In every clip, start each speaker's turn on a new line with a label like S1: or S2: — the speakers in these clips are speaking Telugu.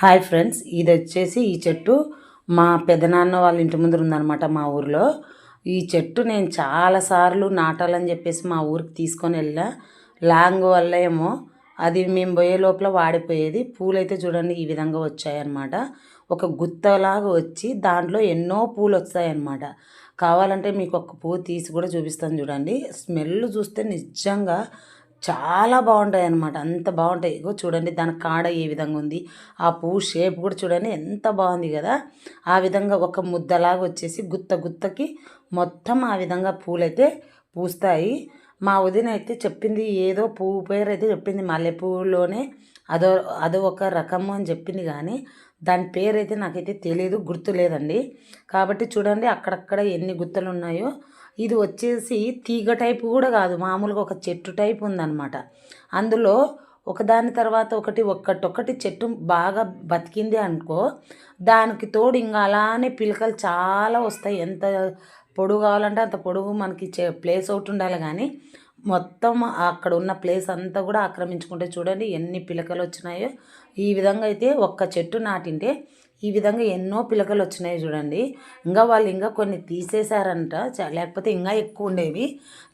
S1: హాయ్ ఫ్రెండ్స్ ఇది వచ్చేసి ఈ చెట్టు మా పెదనాన్న వాళ్ళ ఇంటి ముందర ఉందన్నమాట మా ఊరిలో. ఈ చెట్టు నేను చాలాసార్లు నాటాలని చెప్పేసి మా ఊరికి తీసుకొని వెళ్ళా. లాంగ్ వల్ల ఏమో అది మేము పోయే లోపల వాడిపోయేది. పూలైతే చూడండి ఈ విధంగా వచ్చాయన్నమాట. ఒక గుత్తలాగా వచ్చి దాంట్లో ఎన్నో పూలు వస్తాయన్నమాట కావాలంటే మీకు ఒక పువ్వు తీసి కూడా చూపిస్తాను చూడండి. స్మెల్ చూస్తే నిజంగా చాలా బాగుంటాయి అన్నమాట అంత బాగుంటాయి. ఇగో చూడండి దాని కాడ ఏ విధంగా ఉంది. ఆ పువ్వు షేప్ కూడా చూడండి ఎంత బాగుంది కదా. ఆ విధంగా ఒక ముద్దలాగా వచ్చేసి గుత్త గుత్తకి మొత్తం ఆ విధంగా పూలైతే పూస్తాయి. మా వదిన అయితే చెప్పింది ఏదో పువ్వు పేరు అయితే చెప్పింది మల్లెపూలోనే. అదో అదో ఒక రకము అని చెప్పింది కానీ దాని పేరు అయితే నాకైతే తెలియదు గుర్తు లేదండి కాబట్టి చూడండి అక్కడక్కడ ఎన్ని గుత్తలు ఉన్నాయో ఇది వచ్చేసి తీగ టైపు కూడా కాదు మామూలుగా ఒక చెట్టు టైపు ఉందన్నమాట. అందులో ఒకదాని తర్వాత ఒకటి ఒక్కటొక్కటి చెట్టు బాగా బతికింది అనుకో దానికి తోడు ఇంకా అలానే పిలకలు చాలా వస్తాయి. ఎంత పొడుగు కావాలంటే అంత పొడుగు మనకి చే ప్లేస్ ఒకటి ఉండాలి కానీ మొత్తం అక్కడ ఉన్న ప్లేస్ అంతా కూడా ఆక్రమించుకుంటే చూడండి ఎన్ని పిలకలు వచ్చినాయో. ఈ విధంగా అయితే ఒక్క చెట్టు నాటింటే ఈ విధంగా ఎన్నో పిలకలు వచ్చినాయి చూడండి. ఇంకా వాళ్ళు ఇంకా కొన్ని తీసేశారంట. చ- లేకపోతే ఇంకా ఎక్కువ ఉండేవి.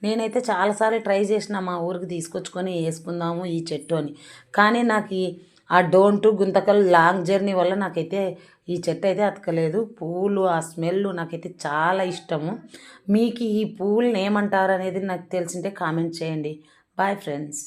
S1: నేనైతే చాలాసార్లు ట్రై చేసిన మా ఊరికి తీసుకొచ్చుకొని వేసుకుందాము ఈ చెట్టు అని. కానీ నాకు ఈ ఆ డోంటు గుంతకల్ లాంగ్ జర్నీ వల్ల నాకైతే ఈ చెట్టు అయితే అతకలేదు. పువ్వులు ఆ స్మెల్ నాకైతే చాలా ఇష్టము. మీకు ఈ పువ్వులను ఏమంటారు అనేది నాకు తెలిసింటే కామెంట్ చేయండి. Bye friends.